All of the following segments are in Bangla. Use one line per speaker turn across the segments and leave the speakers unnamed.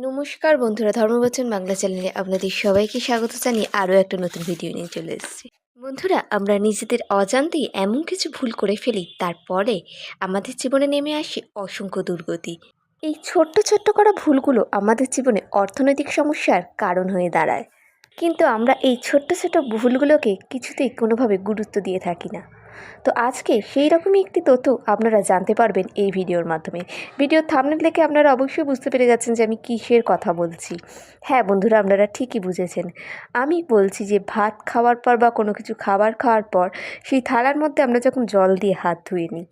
নমস্কার বন্ধুরা ধর্মবচন বাংলা চ্যানেলে আপনাদের সবাইকে স্বাগত জানিয়ে আরও একটা নতুন ভিডিও নিয়ে চলে এসেছি। বন্ধুরা, আমরা নিজেদের অজান্তেই এমন কিছু ভুল করে ফেলি, তারপরে আমাদের জীবনে নেমে আসে অসংখ্য দুর্গতি। এই ছোট্ট ছোট্ট করা ভুলগুলো আমাদের জীবনে অর্থনৈতিক সমস্যার কারণ হয়ে দাঁড়ায়। কিন্তু আমরা এই ছোট্ট ছোট্ট ভুলগুলোকে কিছুতেই কোনোভাবে গুরুত্ব দিয়ে থাকি না। তো আজকে সেই রকমই একটি তথ্য আপনারা জানতে পারবেন এই ভিডিওর মাধ্যমে। ভিডিওর থামনেল দেখে আপনারা অবশ্যই বুঝতে পেরে যাচ্ছেন যে আমি কিসের কথা বলছি। হ্যাঁ বন্ধুরা, আপনারা ঠিকই বুঝেছেন। আমি বলছি যে ভাত খাওয়ার পর বা কোনো কিছু খাবার খাওয়ার পর সেই থালার মধ্যে আমরা যখন জল দিয়ে হাত ধুয়ে নিই,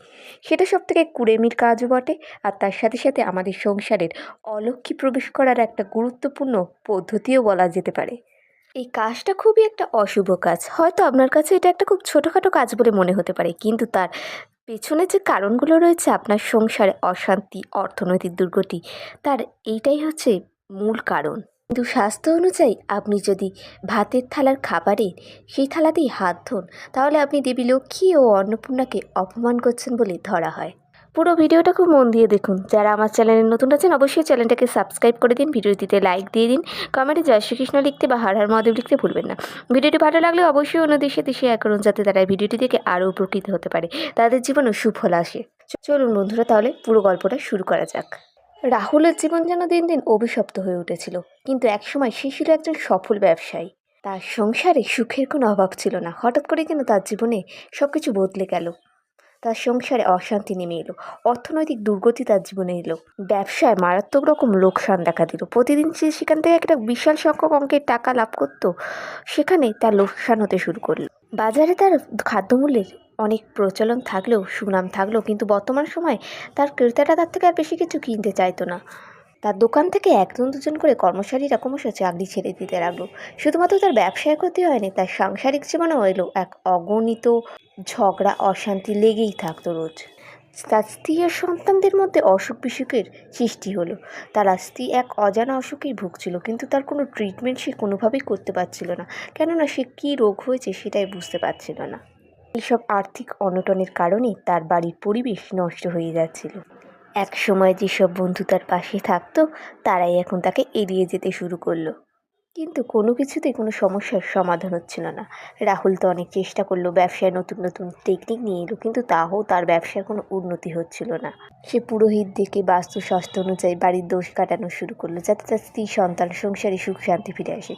সেটা সব থেকে কুড়েমির কাজও বটে আর তার সাথে সাথে আমাদের সংসারের অলক্ষী প্রবেশ করার একটা গুরুত্বপূর্ণ পদ্ধতিও বলা যেতে পারে। এই কাজটা খুবই একটা অশুভ কাজ। হয়তো আপনার কাছে এটা একটা খুব ছোটোখাটো কাজ বলে মনে হতে পারে, কিন্তু তার পেছনে যে কারণগুলো রয়েছে, আপনার সংসারে অশান্তি, অর্থনৈতিক দুর্গতি, তার এইটাই হচ্ছে মূল কারণ। কিন্তু স্বাস্থ্য অনুযায়ী আপনি যদি ভাতের থালার খাবারে সেই থালাতেই হাত ধোন, তাহলে আপনি দেবী লক্ষ্মী ও অন্নপূর্ণাকে অপমান করছেন বলে ধরা হয়। পুরো ভিডিওটা খুব মন দিয়ে দেখুন। যারা আমার চ্যানেলে নতুন আছেন, অবশ্যই চ্যানেলটাকে সাবস্ক্রাইব করে দিন, ভিডিওটিতে লাইক দিয়ে দিন। কমেন্টে জয় শ্রীকৃষ্ণ লিখতে বা হার হার মহাদেব লিখতে ভুলবেন না। ভিডিওটি ভালো লাগলে অবশ্যই অন্যদের সাথে শেয়ার করুন, যাতে তারা ভিডিওটি দেখে আরও উপকৃত হতে পারে। তাদের জীবনও সুফল আসে। চলুন বন্ধুরা, তাহলে পুরো গল্পটা শুরু করা যাক। রাহুলের জীবন যেন দিন দিন অভিশপ্ত হয়ে উঠেছিল, কিন্তু একসময় সে ছিল একজন সফল ব্যবসায়ী। তার সংসারে সুখের কোনো অভাব ছিল না। হঠাৎ করে যেন তার জীবনে সব কিছু বদলে গেল। তার সংসারে অশান্তি নেমে এলো। অর্থনৈতিক দুর্গতি তার জীবনে এলো। ব্যবসায় মারাত্মক রকম লোকসান দেখা দিল। প্রতিদিন সে সেখান থেকে একটা বিশাল সংখ্যক অঙ্কের টাকা লাভ করত, সেখানে তার লোকসান হতে শুরু করল। বাজারে তার খাদ্যমূল্যের অনেক প্রচলন থাকলেও, সুনাম থাকলেও, কিন্তু বর্তমান সময়ে তার ক্রেতাটা তার থেকে আর বেশি কিছু কিনতে চাইতো না। তার দোকান থেকে একজন দুজন করে কর্মচারীরা ক্রমশ চাকরি ছেড়ে দিতে লাগল। শুধুমাত্র তার ব্যবসায় ক্ষতি হয়নি, তার সাংসারিক জীবনেও এলো এক অগণিত ঝগড়া, অশান্তি লেগেই থাকতো রোজ। তার স্ত্রী আর সন্তানদের মধ্যে অসুখ বিসুখের সৃষ্টি হলো। তার স্ত্রী এক অজানা অসুখেই ভুগছিল, কিন্তু তার কোনো ট্রিটমেন্ট সে কোনোভাবেই করতে পারছিল না। কেননা সে কী রোগ হয়েছে সেটাই বুঝতে পারছিল না। এইসব আর্থিক অনটনের কারণে তার বাড়ির পরিবেশ নষ্ট হয়ে যাচ্ছিল। এক সময় যেসব বন্ধু তার পাশে থাকতো, তারাই এখন তাকে এড়িয়ে যেতে শুরু করল। কিন্তু কোনো কিছুতেই কোনো সমস্যার সমাধান হচ্ছিল না। রাহুল তো অনেক চেষ্টা করল ব্যবসায় নতুন নতুন টেকনিক নিয়ে এলো, কিন্তু তাও তার ব্যবসার কোনো উন্নতি হচ্ছিল না। সে পুরোহিত দেখে বাস্তু শাস্ত্র অনুযায়ী বাড়ির দোষ কাটানো শুরু করল, যাতে তার স্ত্রী, সন্তান, সংসারে সুখ শান্তি ফিরে আসে।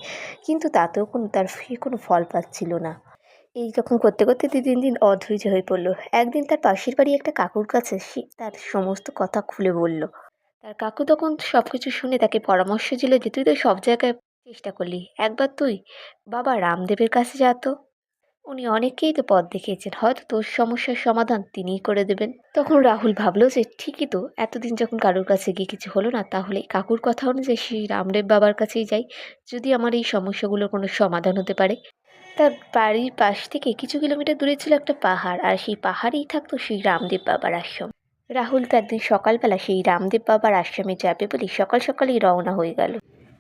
কিন্তু তাতেও কোনো তার কোনো ফল পাচ্ছিল না। এই রকম করতে করতে দিন দিন অধৈর্য হয়ে পড়ল। একদিন তার পাশের বাড়ি একটা কাকুর কাছে সে তার সমস্ত কথা খুলে বলল। তার কাকু তখন সব কিছু শুনে তাকে পরামর্শ দিল যে, তুই তো সব জায়গায় চেষ্টা করলি। একবার তুই বাবা রামদেবের কাছে যা তো। উনি অনেককেই তো পথ দেখিয়েছেন। হয়তো তোর সমস্যার সমাধান তিনিই করে দেবেন। তখন রাহুল ভাবলো যে, ঠিকই তো। এতদিন যখন কারোর কাছে গিয়ে কিছু হলো না, তাহলে কাকুর কথা অনুযায়ী সেই রামদেব বাবার কাছেই যাই। যদি আমার এই সমস্যাগুলোর কোনো সমাধান হতে পারে। তার বাড়ির পাশ থেকে কিছু কিলোমিটার দূরে ছিল একটা পাহাড়, আর সেই পাহাড়েই থাকতো সেই রামদেব বাবার আশ্রম। রাহুল তো একদিন সকালবেলা সেই রামদেব বাবার আশ্রমে যাবে বলে সকাল সকালেই রওনা হয়ে গেল।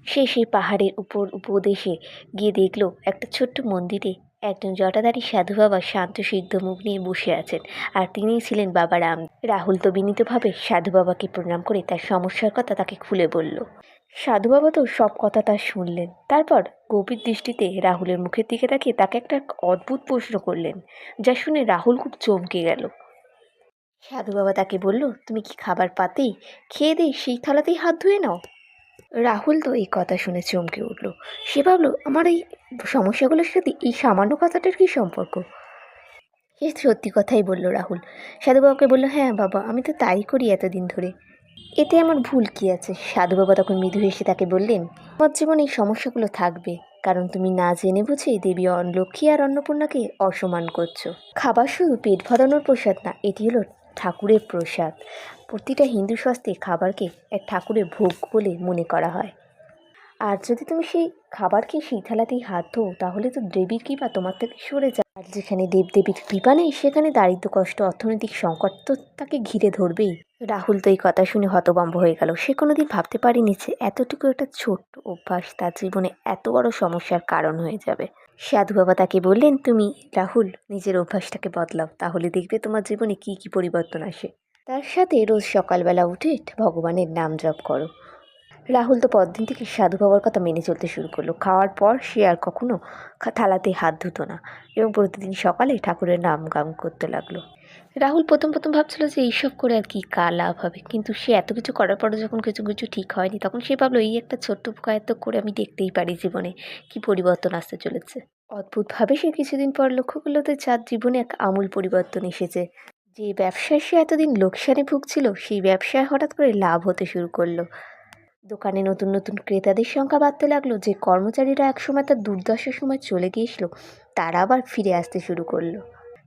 সে সেই পাহাড়ের উপর উপদেশে গিয়ে দেখল, একটা ছোট্ট মন্দিরে একজন জটাধারী সাধু বাবা শান্ত, সিদ্ধ মুখ নিয়ে বসে আছেন, আর তিনিই ছিলেন বাবা রাম। রাহুল তো বিনীতভাবে সাধু বাবাকে প্রণাম করে তার সমস্যার কথা তাকে খুলে বলল। সাধু বাবা তো সব কথা তার শুনলেন। তারপর গভীর দৃষ্টিতে রাহুলের মুখের দিকে তাকিয়ে তাকে একটা অদ্ভুত প্রশ্ন করলেন, যা শুনে রাহুল খুব চমকে গেল। সাধু বাবা তাকে বলল, তুমি কি খাবার পাতেই খেয়ে দিয়ে সেই থালাতেই হাত ধুয়ে নাও? রাহুল তো এই কথা শুনে চমকে উঠল। সে ভাবলো, আমার এই সমস্যাগুলোর সাথে এই সামান্য কথাটার কী সম্পর্ক? সে সত্যি কথাই বলল রাহুল। সাধু বাবাকে বলল হ্যাঁ বাবা, আমি তো তাই করি এতদিন ধরে। এতে আমার ভুল কি আছে? সাধু বাবা তখন মৃদু হেসে তাকে বললেন, তোমার জীবনে এই সমস্যাগুলো থাকবে। কারণ তুমি না জেনে বুঝে দেবী লক্ষ্মী আর অন্নপূর্ণাকে অসমান করছ। খাবার শুধু পেট ভরানোর প্রসাদ না, এটি হলো ঠাকুরের প্রসাদ। প্রতিটা হিন্দু শাস্ত্রে খাবারকে এক ঠাকুরের ভোগ বলে মনে করা হয়। আর যদি তুমি সেই খাবারকে সেই থালাতেই হাত ধো, তাহলে তো দেবীর কৃপা তোমার থেকে সরে যায়। আর যেখানে দেবদেবীর কৃপা নেই, সেখানে দারিদ্র কষ্ট, অর্থনৈতিক সংকট তো তাকে ঘিরে ধরবেই। রাহুল তো এই কথা শুনে হতবম্ব হয়ে গেল। সে কোনোদিন ভাবতে পারেনি যে এতটুকু একটা ছোট্ট অভ্যাস তার জীবনে এত বড় সমস্যার কারণ হয়ে যাবে। সাধু বাবা তাকে বললেন, তুমি রাহুল, নিজের অভ্যাসটাকে বদলাও, তাহলে দেখবে তোমার জীবনে কি কি পরিবর্তন আসে। তার সাথে রোজ সকালবেলা উঠে ভগবানের নাম জপ করো। রাহুল তো পরদিন থেকে সাধু বাবার কথা মেনে চলতে শুরু করল। খাওয়ার পর সে আর কখনো থালাতে হাত ধুতো না এবং প্রতিদিন সকালে ঠাকুরের নাম গাম করতে লাগল। রাহুল প্রথম প্রথম ভাবছিল যে এইসব করে আর কি কার লাভ হবে? কিন্তু সে এত কিছু করার পরে যখন কিছু কিছু ঠিক হয়নি, তখন সে ভাবলো, এই একটা ছোট্ট উপকার তো করে আমি দেখতেই পারি জীবনে কি পরিবর্তন আসতে চলেছে। অদ্ভুতভাবে সে কিছুদিন পর লক্ষ্য করল যে চার জীবনে এক আমূল পরিবর্তন এসেছে। যে ব্যবসায় সে এতদিন লোকসানে ভুগছিল, সেই ব্যবসায় হঠাৎ করে লাভ হতে শুরু করল। দোকানে নতুন নতুন ক্রেতাদের সংখ্যা বাড়তে লাগল, যে কর্মচারীরা একসময় তার দুর্দশার সময় চলে গিয়েছিল, তারা আবার ফিরে আসতে শুরু করল।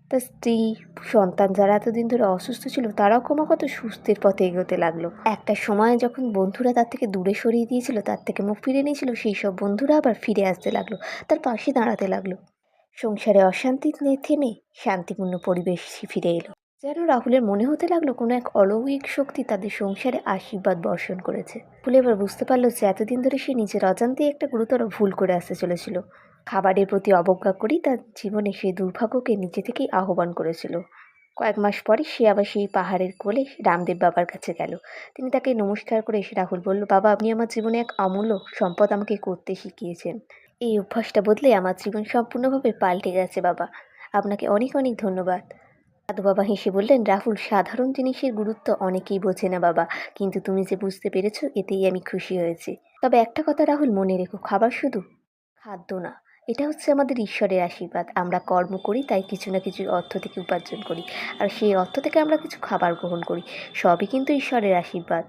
তার স্ত্রী, সন্তান যারা এতদিন ধরে অসুস্থ ছিল, তারাও ক্রমাগত সুস্থের পথে এগোতে লাগল। একটা সময় যখন বন্ধুরা তার থেকে দূরে সরিয়ে দিয়েছিল, তার থেকে মুখ ফিরে নিয়েছিল, সেই সব বন্ধুরা আবার ফিরে আসতে লাগল, তার পাশে দাঁড়াতে লাগল। সংসারে অশান্তি থেমে শান্তিপূর্ণ পরিবেশ ফিরে এলো। যেন রাহুলের মনে হতে লাগল কোনো এক অলৌকিক শক্তি তাদের সংসারে আশীর্বাদ বর্ষণ করেছে। ভুলে এবার বুঝতে পারল যে এতদিন ধরে সে নিজের অজান্তেই একটা গুরুতর ভুল করে আসতে চলেছিল। খাবারের প্রতি অবজ্ঞা করেই তার জীবনে সেই দুর্ভাগ্যকে নিজে থেকেই আহ্বান করেছিল। কয়েক মাস পরে সে আবার সেই পাহাড়ের কোলে রামদেব বাবার কাছে গেল। তিনি তাকে নমস্কার করে এসে রাহুল বলল, বাবা, আপনি আমার জীবনে এক অমূল্য সম্পদ আমাকে করতে শিখিয়েছেন। এই অভ্যাসটা বদলে আমার জীবন সম্পূর্ণভাবে পাল্টে গেছে, বাবা। আপনাকে অনেক অনেক ধন্যবাদ। দাদু বাবা হেসে বললেন, রাহুল, সাধারণ জিনিসের গুরুত্ব অনেকেই বোঝে না বাবা, কিন্তু তুমি যে বুঝতে পেরেছ, এতেই আমি খুশি হয়েছি। তবে একটা কথা রাহুল, মনে রেখো, খাবার শুধু খাদ্য না, এটা হচ্ছে আমাদের ঈশ্বরের আশীর্বাদ। আমরা কর্ম করি, তাই কিছু না কিছু অর্থ থেকে উপার্জন করি, আর সেই অর্থ থেকে আমরা কিছু খাবার গ্রহণ করি, সবই কিন্তু ঈশ্বরের আশীর্বাদ।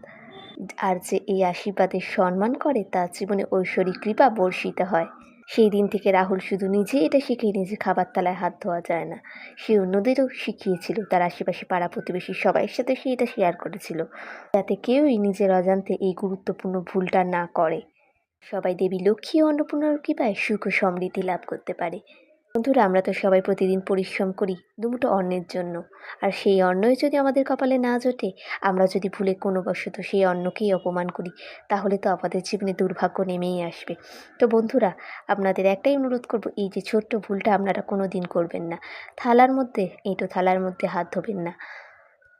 আর যে এই আশীর্বাদের সম্মান করে, তার জীবনে ঐশ্বরিক কৃপা বর্ষিত হয়। সেই দিন থেকে রাহুল শুধু নিজে এটা শিখে নিজে খাবার তালায় হাত ধোয়া যায় না। সে অন্যদেরও শিখিয়েছিল, তার আশেপাশে পাড়া প্রতিবেশী সবাইয়ের সাথে সে এটা শেয়ার করেছিল, যাতে কেউই নিজের অজান্তে এই গুরুত্বপূর্ণ ভুলটা না করে। সবাই দেবী লক্ষ্মী অন্নপূর্ণার কৃপায় সুখ ও সমৃদ্ধি লাভ করতে পারে। বন্ধুরা, আমরা তো সবাই প্রতিদিন পরিশ্রম করি দুমুটো অন্নের জন্য। আর সেই অন্নই যদি আমাদের কপালে না জোটে, আমরা যদি ভুলে কোনো বশত সেই অন্নকেই অপমান করি, তাহলে তো আমাদের জীবনে দুর্ভাগ্য নেমেই আসবে। তো বন্ধুরা, আপনাদের একটাই অনুরোধ করব, এই যে ছোট্ট ভুলটা আপনারা কোনো দিন করবেন না। থালার মধ্যে এঁটো থালার মধ্যে হাত ধোবেন না।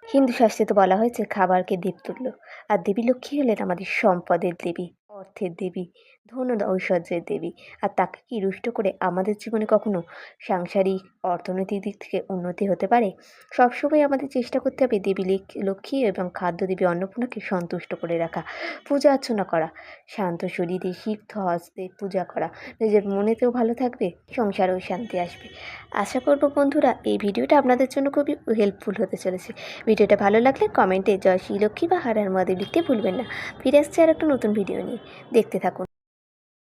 হিন্দু শাস্ত্রে তো বলা হয়েছে, খাবারকে দেবতুল্য। আর দেবী লক্ষ্মী হলেন আমাদের সম্পদের দেবী, অর্থের দেবী। ধন ও ঐশ্বর্যের দেবী। আর তাকে কি রুষ্ট করে আমাদের জীবনে কখনো সাংসারিক অর্থনৈতিক দিক থেকে উন্নতি হতে পারে? সবসময় আমাদের চেষ্টা করতে হবে দেবী লেক- লক্ষ্মী এবং খাদ্য দেবী অন্নপূর্ণাকে সন্তুষ্ট করে রাখা, পূজা অর্চনা করা, শান্ত শরীরে সিদ্ধ হস্তে পূজা করা, নিজের মনেতেও ভালো থাকবে, সংসারেও শান্তি আসবে। আশা করব বন্ধুরা, এই ভিডিওটা আপনাদের জন্য খুবই হেল্পফুল হতে চলেছে। ভিডিওটা ভালো লাগলে কমেন্টে জয় শ্রী লক্ষ্মী বা হারার মহাদেব লিখতে ভুলবেন না। ফিরে আসছে আর একটা নতুন ভিডিও নিয়ে। দেখতে থাকুন।